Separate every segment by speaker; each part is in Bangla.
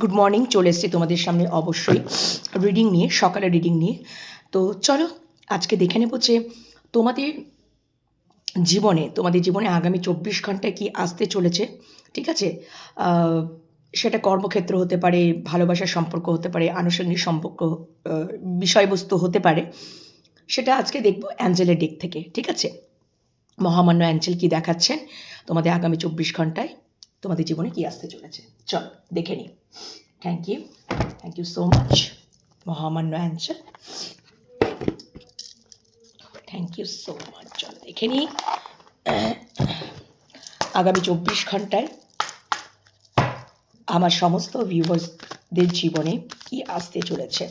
Speaker 1: গুড মর্নিং চলে এসেছি তোমাদের সামনে অবশ্যই রিডিং নিয়ে সকালে রিডিং নিয়ে। তো চলো, আজকে দেখে নেব যে তোমাদের জীবনে তোমাদের জীবনে আগামী চব্বিশ ঘন্টায় কি আসতে চলেছে, ঠিক আছে? সেটা কর্মক্ষেত্র হতে পারে, ভালোবাসার সম্পর্ক হতে পারে, আনুষঙ্গিক সম্পর্ক বিষয়বস্তু হতে পারে, সেটা আজকে দেখব অ্যাঞ্জেলের দিক থেকে, ঠিক আছে? মহামান্য অ্যাঞ্জেল কি দেখাচ্ছেন? তোমাদের আগামী চব্বিশ ঘন্টায় তোমাদের জীবনে কি আসতে চলেছে? চল, দেখে নিই। Thank you thank you so much মহামান্য angel thank you so much চল দেখে নিই। আগামী চব্বিশ ঘন্টায় আমার সমস্ত ভিউয়ার্সদের জীবনে কি আসতে চলেছে?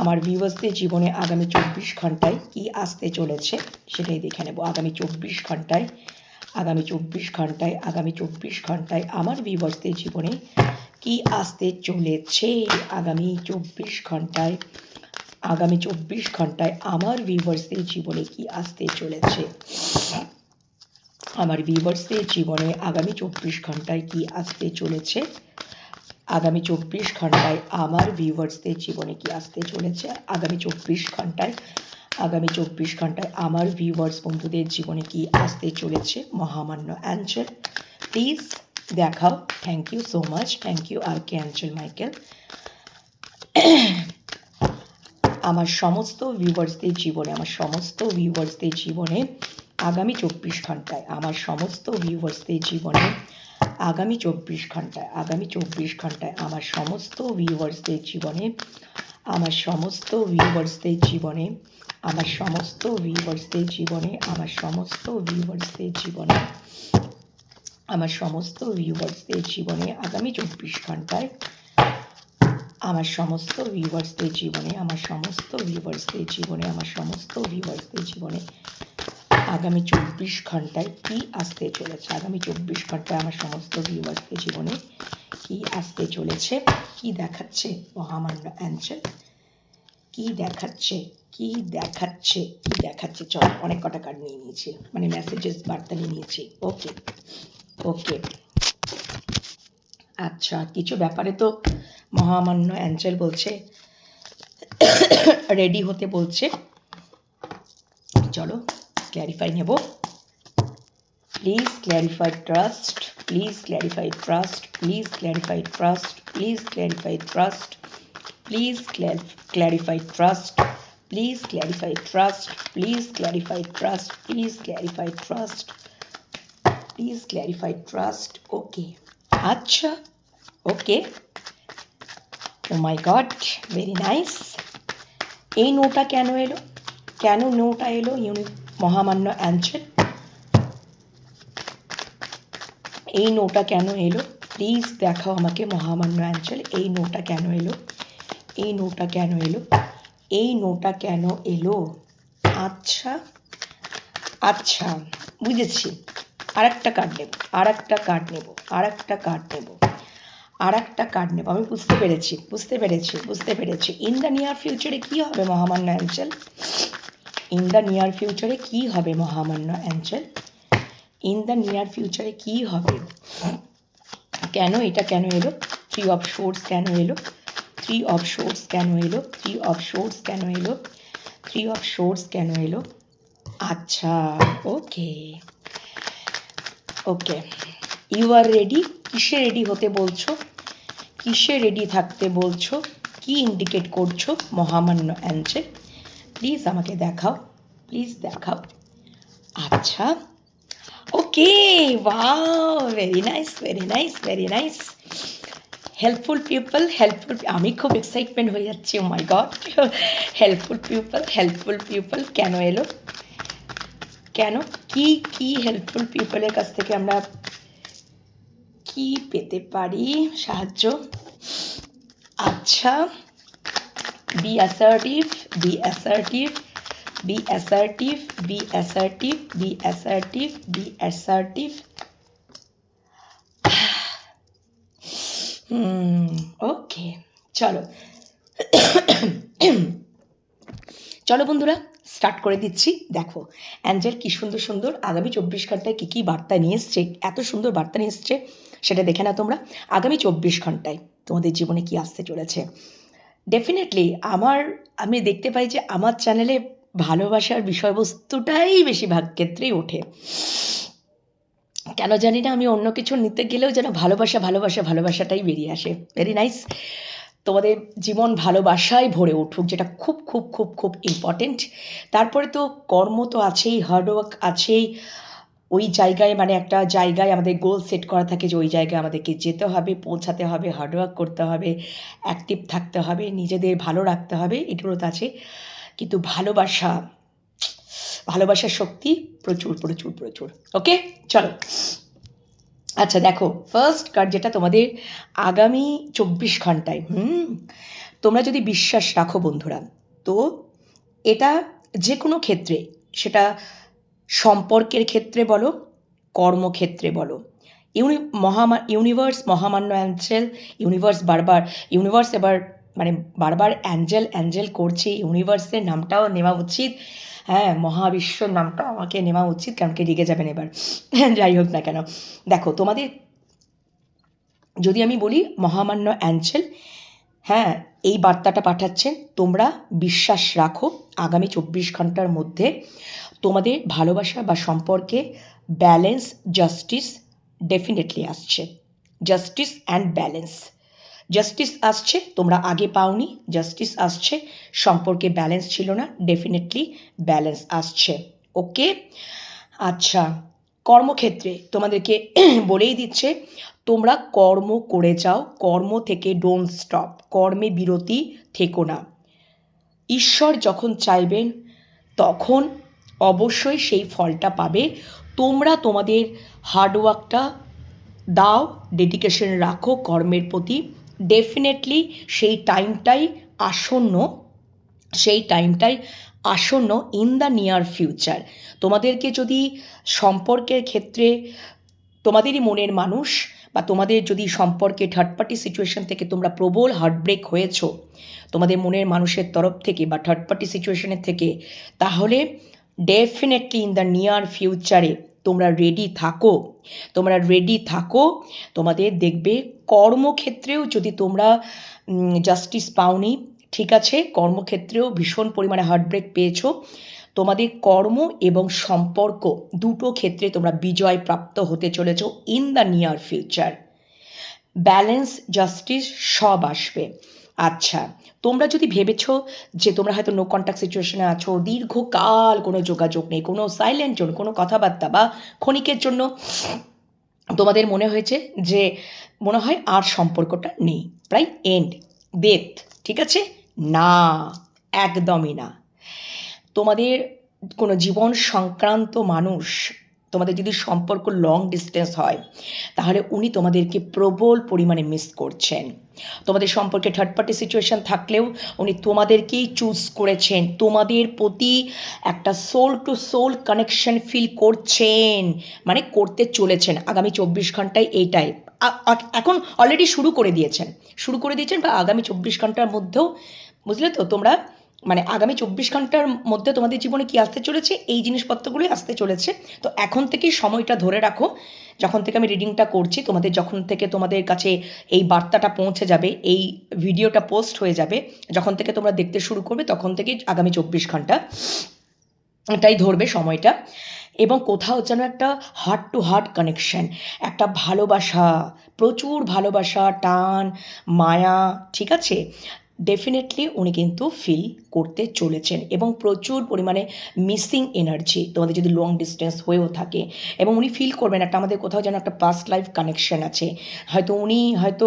Speaker 1: আমার ভিউয়ার্সদের জীবনে আগামী চব্বিশ ঘন্টায় কি আসতে চলেছে? সেটাই দেখে নেব। আগামী চব্বিশ ঘন্টায় আগামী চব্বিশ ঘন্টায়, আগামী চব্বিশ ঘন্টায় আমার ভিউয়ার্সদের জীবনে কি আসতে চলেছে? আগামী চব্বিশ ঘন্টায়, আগামী চব্বিশ ঘন্টায় আমার ভিউয়ার্সদের জীবনে কি আসতে চলেছে? আমার ভিউয়ার্সদের জীবনে আগামী চব্বিশ ঘন্টায় কি আসতে চলেছে? আগামী চব্বিশ ঘন্টায় আমার ভিউয়ার্সদের জীবনে কি আসতে চলেছে? আগামী চব্বিশ ঘন্টায় আগামী চব্বিশ ঘন্টায় আমার ভিউয়ার্স বন্ধুদের জীবনে কি আসতে চলেছে মহামান্য অ্যাঞ্চেল প্লিজ দেখাও। Thank you so much thank you আর কে অ্যাঞ্চেল মাইকেল আমার সমস্ত ভিউয়ার্সদের জীবনে, আমার সমস্ত ভিউয়ার্সদের জীবনে আগামী চব্বিশ ঘন্টায়, আমার সমস্ত ভিউয়ার্সদের জীবনে আগামী চব্বিশ ঘন্টায়, আগামী চব্বিশ ঘন্টায় আমার সমস্ত ভিউয়ার্সদের জীবনে, আমার সমস্ত ভিউয়ার্সদের জীবনে আমার সমস্ত ভিউয়ার্সদের জীবনে, আমার সমস্ত ভিউয়ার্সদের জীবনে, আমার সমস্ত ভিউয়ার্সদের জীবনে আগামী চব্বিশ ঘন্টায়, আমার সমস্ত ভিউয়ার্সদের জীবনে, আমার সমস্ত ভিউয়ার্সদের জীবনে, আমার সমস্ত ভিউয়ার্সদের জীবনে আগামী চব্বিশ ঘন্টায় কি আসতে চলেছে? আগামী চব্বিশ ঘন্টায় আমার সমস্ত ভিউয়ার্সদের জীবনে কি আসতে চলেছে? কি দেখাচ্ছে? মহামান্য অ্যাঞ্চেল কি দেখাচ্ছে? কি দেখাচ্ছে? কি দেখাচ্ছে? চল, অনেক কটা কার্ড নিয়ে নিয়েছি। মানে মেসেজেস বার্তা নিয়ে নিয়েছি। ওকে ওকে আচ্ছা কিছু ব্যাপারে তো মহামান্য অ্যাঞ্চেল বলছে রেডি হতে বলছে। চলো ক্ল্যারিফাই নেব। Please clarify trust please clarify trust please clarify trust please clarify trust please clarify trust please clarify trust please clarify trust please clarify trust please clarify trust okay আচ্ছা okay oh my God very nice এই নোটা কেন এলো কেন নোটা এলো ইউনি মহামান্য অ্যাঞ্চেল এই নোটা কেন এলো প্লিজ দেখাও আমাকে মহামান্য অ্যাঞ্চেল এই নোটা কেন এলো এই নোটা কেন এলো? এই নোটা কেন এলো? আচ্ছা আচ্ছা বুঝেছি। আর একটা কার্ড নেব আর একটা কার্ড নেব আর একটা কার্ড নেব আর একটা কার্ড নেব। আমি বুঝতে পেরেছি বুঝতে পেরেছি বুঝতে পেরেছি। ইন দ্য নিয়ার ফিউচারে কী হবে, মহামান্য অ্যাঞ্চেল ইন দ্য নিয়ার ফিউচারে কী হবে, মহামান্য অ্যাঞ্চেল ইন দ্য নিয়ার ফিউচারে কী হবে? কেন এটা কেন এলো? থ্রি অফ শোর্স কেন এলো? থ্রি অফ শোর্স কেন এলো? থ্রি অফ শোর্স কেন এলো? থ্রি অফ শোর্স কেন এলো? আচ্ছা okay. Okay. You are ready কিসে রেডি হতে বলছো? কিসে রেডি থাকতে বলছো? কি ইন্ডিকেট করছ? মহামান্য অ্যাঞ্চেল প্লিজ আমাকে দেখাও। প্লিজ দেখাও। আচ্ছা। Okay very nice very nice very nice helpful people helpful আমি খুব এক্সাইটমেন্ট হয়ে যাচ্ছি ও my God helpful people helpful people কেন এলো? কেন? কি কি হেল্পফুল পিপলের কাছ থেকে আমরা কি পেতে পারি? সাহায্য? আচ্ছা be assertive be assertive be assertive be assertive be assertive be assertive okay চলো। চলো বন্ধুরা স্টার্ট করে দিচ্ছি, দেখো। অ্যাঞ্জেল কী সুন্দর সুন্দর আগামী চব্বিশ ঘন্টায় কী কী বার্তা নিয়ে এসছে, এত সুন্দর বার্তা নিয়ে এসছে, সেটা দেখে না তোমরা। আগামী চব্বিশ ঘন্টায় তোমাদের জীবনে কি আসতে চলেছে? ডেফিনেটলি আমার, আমি দেখতে পাই যে আমার চ্যানেলে ভালোবাসার বিষয়বস্তুটাই বেশিরভাগ ক্ষেত্রেই ওঠে। কেন জানি না আমি অন্য কিছু নিতে গেলেও যেন ভালোবাসা ভালোবাসা, ভালোবাসাটাই বেরিয়ে আসে। ভেরি নাইস তোমাদের জীবন ভালোবাসায় ভরে উঠুক, যেটা খুব খুব খুব খুব ইম্পর্টেন্ট তারপরে তো কর্ম তো আছেই হার্ডওয়ার্ক আছেই। ওই জায়গায় মানে একটা জায়গায় আমাদের গোল সেট করা থাকে যে ওই জায়গায় আমাদেরকে যেতে হবে, পৌঁছাতে হবে হার্ডওয়ার্ক করতে হবে অ্যাক্টিভ থাকতে হবে, নিজেদের ভালো রাখতে হবে, এগুলো তো আছে। কিন্তু ভালোবাসা ভালোবাসার শক্তি প্রচুর প্রচুর প্রচুর। ওকে চলো। আচ্ছা দেখো ফার্স্ট কার্ড যেটা তোমাদের আগামী চব্বিশ ঘন্টায়, হুম? তোমরা যদি বিশ্বাস রাখো বন্ধুরা, তো এটা যে কোনো ক্ষেত্রে, সেটা সম্পর্কের ক্ষেত্রে বলো, কর্মক্ষেত্রে বলো, ইউনি, মহামা ইউনিভার্স মহামান্য অ্যাঞ্জেল ইউনিভার্স বারবার ইউনিভার্স এবার মানে বারবার অ্যাঞ্জেল অ্যাঞ্জেল করছে ইউনিভার্সের নামটাও নেওয়া উচিত। হ্যাঁ মহাবিশ্বর নামটা আমাকে নেওয়া উচিত, কারণ কি রেগে যাবেন এবার। যাই হোক না কেন। দেখো, তোমাদের যদি আমি বলি মহামান্য অ্যাঞ্জেল হ্যাঁ এই বার্তাটা পাঠাচ্ছেন, তোমরা বিশ্বাস রাখো, আগামী চব্বিশ ঘণ্টার মধ্যে তোমাদের ভালোবাসা বা সম্পর্কে ব্যালেন্স, জাস্টিস ডেফিনেটলি আসছে। Justice and balance. জাস্টিস আসছে, তোমরা আগে পাওনি। জাস্টিস আসছে, সম্পর্কে ব্যালেন্স ছিল না ডেফিনেটলি ব্যালেন্স আসছে। ওকে আচ্ছা কর্মক্ষেত্রে তোমাদেরকে বলেই দিচ্ছে, তোমরা কর্ম করে যাও, কর্ম থেকে ডোন্ট স্টপ কর্মে বিরতি থেকো না। ঈশ্বর যখন চাইবেন, তখন অবশ্যই সেই ফলটা পাবে। তোমরা তোমাদের হার্ডওয়ার্কটা দাও ডেডিকেশন রাখো কর্মের প্রতি। ডেফিনেটলি সেই টাইমটাই আসন্ন, সেই টাইমটাই আসন্ন ইন দ্য নিয়ার ফিউচার তোমাদেরকে যদি সম্পর্কের ক্ষেত্রে তোমাদেরই মনের মানুষ বা তোমাদের যদি সম্পর্কে থার্ড পার্টি সিচুয়েশন থেকে তোমরা প্রবল হার্টব্রেক হয়েছো, তোমাদের মনের মানুষের তরফ থেকে বা থার্ড পার্টি সিচুয়েশনের থেকে, তাহলে ডেফিনেটলি ইন দ্য নিয়ার ফিউচারে তোমরা রেডি থাকো। তোমরা রেডি থাকো, তোমাদের দেখবে কর্মক্ষেত্রেও যদি তোমরা জাস্টিস পাওনি, ঠিক আছে, কর্মক্ষেত্রেও ভীষণ পরিমাণে হার্টব্রেক পেয়েছ। তোমাদের কর্ম এবং সম্পর্ক দুটো ক্ষেত্রে তোমরা বিজয় প্রাপ্ত হতে চলেছ in the near future balance justice সব আসবে। আচ্ছা তোমরা যদি ভেবেছ যে তোমরা হয়তো নো কন্ট্যাক্ট সিচুয়েশনে আছো, দীর্ঘকাল কোনো যোগাযোগ নেই, কোনো সাইলেন্ট জন্য কোনো কথাবার্তা বা ক্ষণিকের জন্য তোমাদের মনে হয়েছে যে মনে হয় আর সম্পর্কটা নেই প্রায় এন্ড ডেথ ঠিক আছে? না, একদমই না। তোমাদের কোনো জীবন সংক্রান্ত মানুষ তোমাদের যদি সম্পর্ক লং ডিস্টেন্স হয়, তাহলে উনি তোমাদেরকে প্রবল পরিমাণে মিস করছেন। তোমাদের সম্পর্কে থার্ড পার্টি সিচুয়েশন থাকলেও উনি তোমাদেরকেই চুজ করেছেন। তোমাদের প্রতি একটা soul to soul connection feel করছেন মানে করতে চলেছেন। আগামী চব্বিশ ঘন্টায় এইটাই এখন অলরেডি শুরু করে দিয়েছেন। শুরু করে দিয়েছেন বা আগামী চব্বিশ ঘণ্টার মধ্যেও, বুঝলে তো তোমরা? মানে আগামী চব্বিশ ঘণ্টার মধ্যে তোমাদের জীবনে কি আসতে চলেছে? এই জিনিসপত্রগুলোই আসতে চলেছে। তো এখন থেকেই সময়টা ধরে রাখো। যখন থেকে আমি রিডিংটা করছি, তোমাদের যখন থেকে তোমাদের কাছে এই বার্তাটা পৌঁছে যাবে, এই ভিডিওটা পোস্ট হয়ে যাবে, যখন থেকে তোমরা দেখতে শুরু করবে, তখন থেকেই আগামী চব্বিশ ঘণ্টা এটাই ধরবে সময়টা। এবং কোথাও যেন একটা হার্ট টু হার্ট কানেকশন একটা ভালোবাসা, প্রচুর ভালোবাসা, টান, মায়া, ঠিক আছে? ডেফিনেটলি উনি কিন্তু ফিল করতে চলেছেন এবং প্রচুর পরিমাণে মিসিং এনার্জি তোমাদের যদি লং ডিস্টেন্স হয়েও থাকে এবং উনি ফিল করবেন একটা আমাদের কোথাও যেন একটা পাস্ট লাইফ কানেকশন আছে। হয়তো উনি হয়তো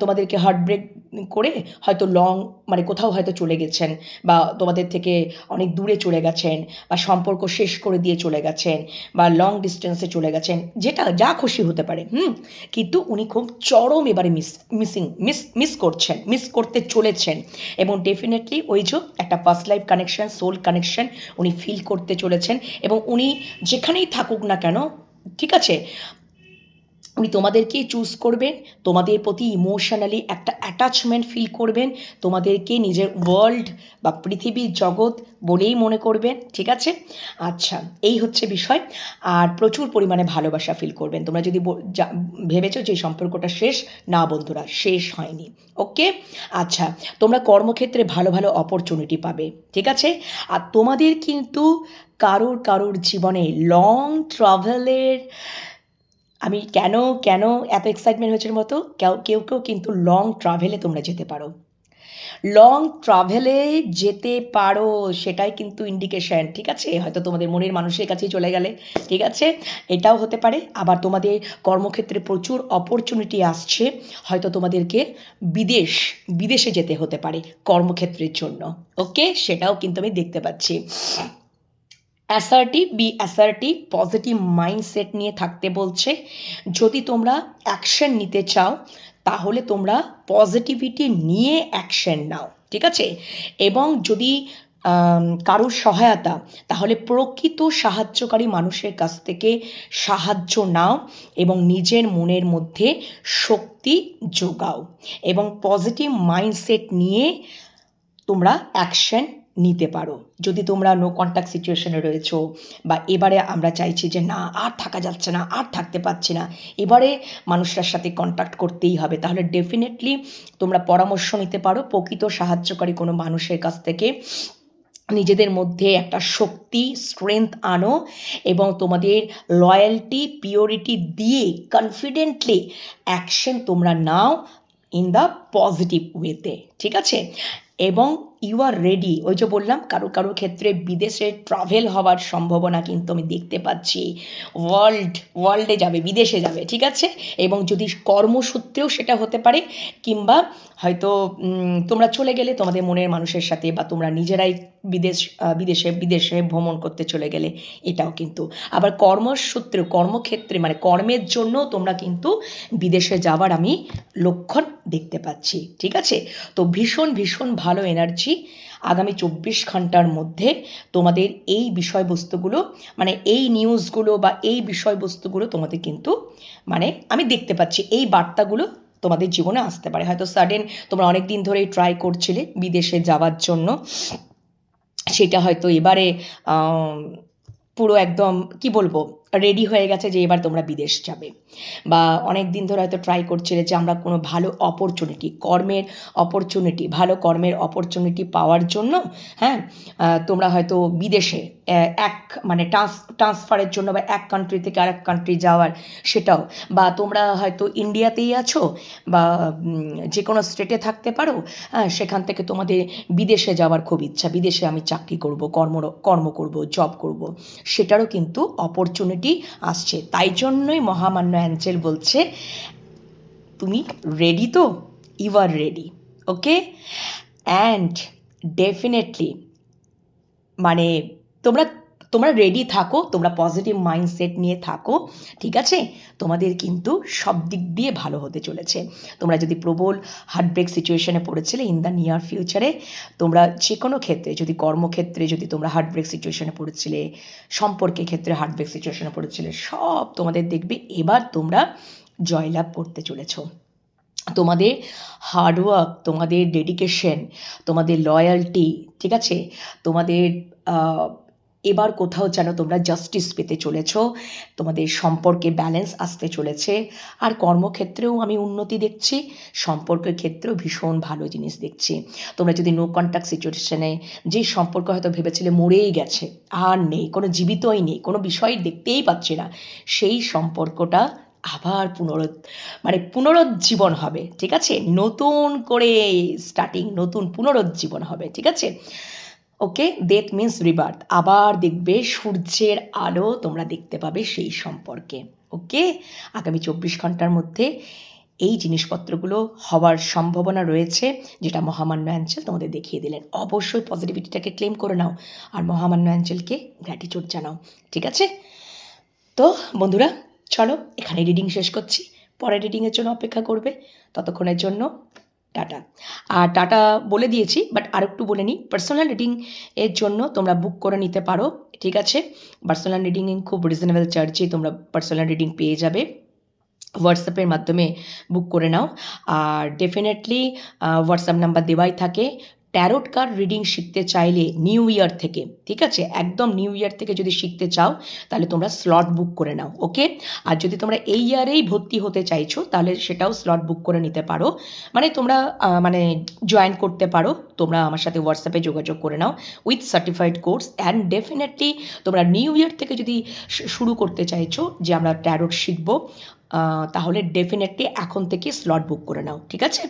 Speaker 1: তোমাদেরকে হার্ট ব্রেক করে হয়তো লং মানে কোথাও হয়তো চলে গেছেন বা তোমাদের থেকে অনেক দূরে চলে গেছেন বা সম্পর্ক শেষ করে দিয়ে চলে গেছেন বা লং ডিস্টেন্সে চলে গেছেন, যেটা যা খুশি হতে পারে, হুম? কিন্তু উনি খুব চরম এবারে মিস মিসিং মিস মিস করছেন মিস করতে চলেছেন এবং ডেফিনেটলি ওই যে একটা first life connection soul connection উনি ফিল করতে চলেছেন এবং উনি যেখানেই থাকুক না কেন, ঠিক আছে? উনি তোমাদেরকেই চুজ করবেন, তোমাদের প্রতি ইমোশনালি একটা অ্যাটাচমেন্ট ফিল করবেন, তোমাদেরকে নিজের ওয়ার্ল্ড বা পৃথিবীর জগৎ বলেই মনে করবেন, ঠিক আছে? আচ্ছা এই হচ্ছে বিষয়। আর প্রচুর পরিমাণে ভালোবাসা ফিল করবেন। তোমরা যদি ভেবেছো যে সম্পর্কটা শেষ, না বন্ধুরা, শেষ হয়নি ওকে আচ্ছা তোমরা কর্মক্ষেত্রে ভালো ভালো অপরচুনিটি পাবে, ঠিক আছে? আর তোমাদের কিন্তু কারোর কারোর জীবনে লং ট্রাভেলের আমি কেন কেন এত এক্সাইটমেন্ট হয়েছে মতো? কেউ কেউ কেউ কিন্তু লং ট্রাভেলে তোমরা যেতে পারো। লং ট্রাভেলে যেতে পারো সেটাই কিন্তু ইন্ডিকেশন ঠিক আছে? হয়তো তোমাদের মনের মানুষের কাছেই চলে গেলে, ঠিক আছে? এটাও হতে পারে। আবার তোমাদের কর্মক্ষেত্রে প্রচুর অপরচুনিটি আসছে, হয়তো তোমাদেরকে বিদেশ, বিদেশে যেতে হতে পারে কর্মক্ষেত্রের জন্য। ওকে সেটাও কিন্তু আমি দেখতে পাচ্ছি। Assertive be assertive positive mindset নিয়ে থাকতে বলছে। যদি তোমরা অ্যাকশন নিতে চাও, তাহলে তোমরা পজিটিভিটি নিয়ে অ্যাকশন নাও, ঠিক আছে? এবং যদি কারোর সহায়তা, তাহলে প্রকৃত সাহায্যকারী মানুষের কাছ থেকে সাহায্য নাও এবং নিজের মনের মধ্যে শক্তি যোগাও এবং পজিটিভ মাইন্ডসেট নিয়ে তোমরা অ্যাকশন নিতে পারো। যদি তোমরা নো কন্ট্যাক্ট সিচুয়েশনে রয়েছো বা এবারে আমরা চাইছি যে না, আর থাকা যাচ্ছে না, আর থাকতে পারছি না, এবারে মানুষটার সাথে কন্ট্যাক্ট করতেই হবে। তাহলে ডেফিনেটলি তোমরা পরামর্শ নিতে পারো, প্রকৃত সাহায্যকারী কোনো মানুষের কাছ থেকে। নিজেদের মধ্যে একটা শক্তি স্ট্রেংথ আনো এবং তোমাদের লয়্যালটি পিওরিটি দিয়ে কনফিডেন্টলি অ্যাকশন তোমরা নাও ইন দ্য পজিটিভ ওয়েতে ঠিক আছে? এবং ইউ আর রেডি ওই যে বললাম, কারও কারও ক্ষেত্রে বিদেশে ট্রাভেল হওয়ার সম্ভাবনা কিন্তু আমি দেখতে পাচ্ছি। ওয়ার্ল্ড ওয়ার্ল্ডে যাবে, বিদেশে যাবে, ঠিক আছে? এবং যদি কর্মসূত্রেও সেটা হতে পারে, কিংবা হয়তো তোমরা চলে গেলে তোমাদের মনের মানুষের সাথে বা তোমরা নিজেরাই বিদেশ বিদেশে বিদেশে ভ্রমণ করতে চলে গেলে এটাও কিন্তু। আবার কর্মসূত্রে, কর্মক্ষেত্রে মানে কর্মের জন্য তোমরা কিন্তু বিদেশে যাওয়ার আমি লক্ষণ দেখতে পাচ্ছি, ঠিক আছে? তো ভীষণ ভীষণ ভালো এনার্জি আগামী চব্বিশ ঘণ্টার মধ্যে তোমাদের এই বিষয়বস্তুগুলো মানে এই নিউজগুলো বা এই বিষয়বস্তুগুলো তোমাদের কিন্তু মানে আমি দেখতে পাচ্ছি, এই বার্তাগুলো তোমাদের জীবনে আসতে পারে। হয়তো সাডেন তোমরা অনেক দিন ধরেই ট্রাই করছিলে বিদেশে যাওয়ার জন্য। সেটা হয়তো এবারে পুরো একদম, কি বলব রেডি হয়ে গেছে যে এবার তোমরা বিদেশ যাবে। বা অনেক দিন ধরে হয়তো ট্রাই করছিলে যে আমরা কোনো ভালো অপরচুনিটি কর্মের অপরচুনিটি ভালো কর্মের অপরচুনিটি পাওয়ার জন্য হ্যাঁ তোমরা হয়তো বিদেশে এক মানে ট্রান্স ট্রান্সফারের জন্য বা এক কান্ট্রি থেকে আরেক কান্ট্রি যাওয়ার সেটাও। বা তোমরা হয়তো ইন্ডিয়াতেই আছো বা যে কোনো স্টেটে থাকতে পারো হ্যাঁ সেখান থেকে তোমাদের বিদেশে যাওয়ার খুব ইচ্ছা। বিদেশে আমি চাকরি করব কর্ম কর্ম করব জব করব, সেটারও কিন্তু অপরচুনিটি আসছে। তাই জন্যই মহামান্য অ্যাঞ্জেল বলছে, তুমি রেডি তো? You are ready okay and definitely মানে তোমরা তোমরা রেডি থাকো, তোমরা পজিটিভ মাইন্ডসেট নিয়ে থাকো, ঠিক আছে? তোমাদের কিন্তু সব দিক দিয়ে ভালো হতে চলেছে। তোমরা যদি প্রবল হার্টব্রেক সিচুয়েশনে পড়েছিলে ইন দ্য নিয়ার ফিউচারে তোমরা যে কোনো ক্ষেত্রে, যদি কর্মক্ষেত্রে যদি তোমরা হার্টব্রেক সিচুয়েশনে পড়েছিলে, সম্পর্কের ক্ষেত্রে হার্টব্রেক সিচুয়েশনে পড়েছিলে, সব তোমাদের দেখবে এবার তোমরা জয়লাভ করতে চলেছো। তোমাদের হার্ডওয়ার্ক তোমাদের ডেডিকেশন তোমাদের লয়্যালটি ঠিক আছে? তোমাদের এবার কোথাও যেন তোমরা জাস্টিস পেতে চলেছ, তোমাদের সম্পর্কে ব্যালেন্স আসতে চলেছে, আর কর্মক্ষেত্রেও আমি উন্নতি দেখছি, সম্পর্কের ক্ষেত্রেও ভীষণ ভালো জিনিস দেখছি। তোমরা যদি নো কন্ট্যাক্ট সিচুয়েশনে যে সম্পর্ক হয়তো ভেবেছিলে মরেই গেছে, আর নেই, কোনো জীবিতই নেই, কোনো বিষয় দেখতেই পাচ্ছি না, সেই সম্পর্কটা আবার পুনর মানে পুনরুজ্জীবন হবে, ঠিক আছে? নতুন করে স্টার্টিং নতুন পুনরুজ্জীবন হবে, ঠিক আছে? ওকে ডেথ মিন্স রিবার্থ আবার দেখবে সূর্যের আলো তোমরা দেখতে পাবে সেই সম্পর্কে। ওকে আগামী চব্বিশ ঘণ্টার মধ্যে এই জিনিসপত্রগুলো হওয়ার সম্ভাবনা রয়েছে, যেটা মহামান্য অ্যাঞ্চেল তোমাদের দেখিয়ে দিলেন। অবশ্যই পজিটিভিটিটাকে ক্লেম করে নাও আর মহামান্য অ্যাঞ্চেলকে গ্র্যাটিচিউড জানাও। ঠিক আছে? তো বন্ধুরা, চলো এখানে রিডিং শেষ করছি। পরের রিডিংয়ের জন্য অপেক্ষা করবে। ততক্ষণের জন্য টাটা। আর টাটা বলে দিয়েছি বাট আর একটু বলে নিই। পার্সোনাল রিডিং এর জন্য তোমরা বুক করে নিতে পারো, ঠিক আছে? পার্সোনাল রিডিং খুব রিজনেবল চার্জে তোমরা পার্সোনাল রিডিং পেয়ে যাবে। হোয়াটসঅ্যাপের মাধ্যমে বুক করে নাও। আর ডেফিনেটলি হোয়াটসঅ্যাপ নাম্বার দেওয়াই থাকে। ট্যারোট কার্ড রিডিং শিখতে চাইলে নিউ ইয়ার থেকে, ঠিক আছে? একদম নিউ ইয়ার থেকে যদি শিখতে চাও, তাহলে তোমরা স্লট বুক করে নাও ওকে আর যদি তোমরা এই ইয়ারেই ভর্তি হতে চাইছো, তাহলে সেটাও স্লট বুক করে নিতে পারো। মানে তোমরা মানে জয়েন করতে পারো, তোমরা আমার সাথে হোয়াটসঅ্যাপে যোগাযোগ করে নাও with certified course and definitely তোমরা নিউ ইয়ার থেকে যদি শুরু করতে চাইছো যে আমরা ট্যারোট শিখব তাহলে ডেফিনেটলি এখন থেকে স্লট বুক করে নাও, ঠিক আছে?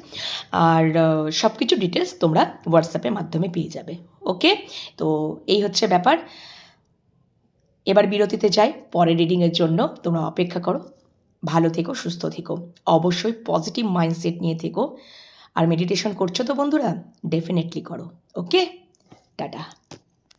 Speaker 1: আর সব কিছু ডিটেলস তোমরা হোয়াটসঅ্যাপের মাধ্যমে পেয়ে যাবে ওকে তো এই হচ্ছে ব্যাপার। এবার বিরতিতে যাই পরের রিডিংয়ের জন্য। তোমরা অপেক্ষা করো। ভালো থেকো, সুস্থ থেকো। অবশ্যই পজিটিভ মাইন্ডসেট নিয়ে থেকো। আর মেডিটেশন করছ তো বন্ধুরা? ডেফিনেটলি করো ওকে টাটা।